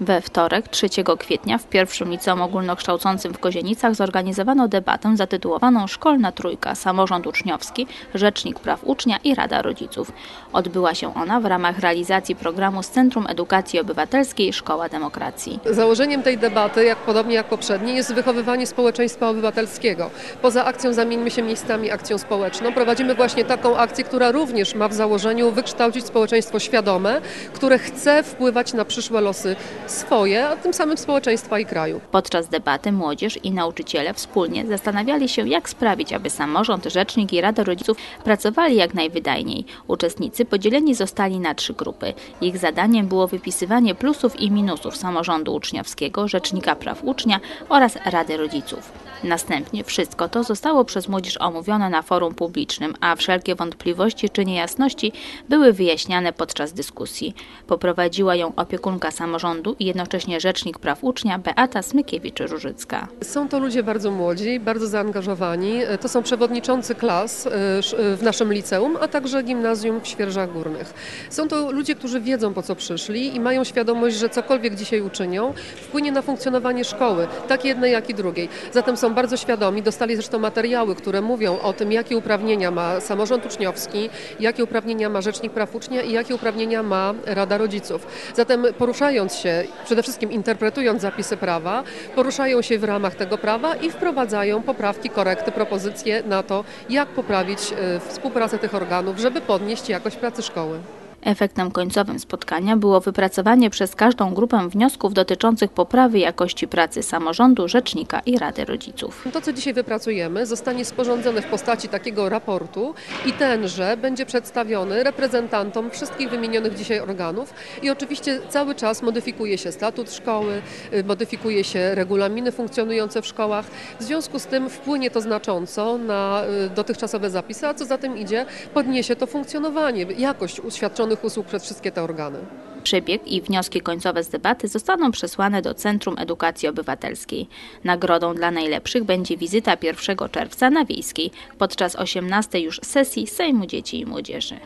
We wtorek, 3 kwietnia, w pierwszym liceum ogólnokształcącym w Kozienicach zorganizowano debatę zatytułowaną Szkolna Trójka, Samorząd Uczniowski, Rzecznik Praw Ucznia i Rada Rodziców. Odbyła się ona w ramach realizacji programu z Centrum Edukacji Obywatelskiej Szkoła Demokracji. Założeniem tej debaty, jak podobnie jak poprzedniej, jest wychowywanie społeczeństwa obywatelskiego. Poza akcją Zamieńmy się miejscami, akcją społeczną, prowadzimy właśnie taką akcję, która również ma w założeniu wykształcić społeczeństwo świadome, które chce wpływać na przyszłe losy swoje, a tym samym społeczeństwa i kraju. Podczas debaty młodzież i nauczyciele wspólnie zastanawiali się, jak sprawić, aby samorząd, rzecznik i Rada Rodziców pracowali jak najwydajniej. Uczestnicy podzieleni zostali na trzy grupy. Ich zadaniem było wypisywanie plusów i minusów samorządu uczniowskiego, rzecznika praw ucznia oraz Rady Rodziców. Następnie wszystko to zostało przez młodzież omówione na forum publicznym, a wszelkie wątpliwości czy niejasności były wyjaśniane podczas dyskusji. Poprowadziła ją opiekunka samorządu i jednocześnie rzecznik praw ucznia Beata Smykiewicz-Różycka. Są to ludzie bardzo młodzi, bardzo zaangażowani. To są przewodniczący klas y, sz- w naszym liceum, a także gimnazjum w Świerżach Górnych. Są to ludzie, którzy wiedzą po co przyszli i mają świadomość, że cokolwiek dzisiaj uczynią wpłynie na funkcjonowanie szkoły, tak jednej jak i drugiej. Zatem są bardzo świadomi, dostali zresztą materiały, które mówią o tym, jakie uprawnienia ma samorząd uczniowski, jakie uprawnienia ma Rzecznik Praw Ucznia i jakie uprawnienia ma Rada Rodziców. Zatem poruszając się, przede wszystkim interpretując zapisy prawa, poruszają się w ramach tego prawa i wprowadzają poprawki, korekty, propozycje na to, jak poprawić e, współpracę tych organów, żeby podnieść jakość pracy szkoły. Efektem końcowym spotkania było wypracowanie przez każdą grupę wniosków dotyczących poprawy jakości pracy samorządu, rzecznika i Rady Rodziców. To, co dzisiaj wypracujemy, zostanie sporządzone w postaci takiego raportu i tenże będzie przedstawiony reprezentantom wszystkich wymienionych dzisiaj organów i oczywiście cały czas modyfikuje się statut szkoły, y, modyfikuje się regulaminy funkcjonujące w szkołach. W związku z tym wpłynie to znacząco na y, dotychczasowe zapisy, a co za tym idzie, podniesie to funkcjonowanie, jakość uświadczonych usług przez wszystkie te organy. Przebieg i wnioski końcowe z debaty zostaną przesłane do Centrum Edukacji Obywatelskiej. Nagrodą dla najlepszych będzie wizyta 1 czerwca na Wiejskiej podczas 18 już sesji Sejmu Dzieci i Młodzieży.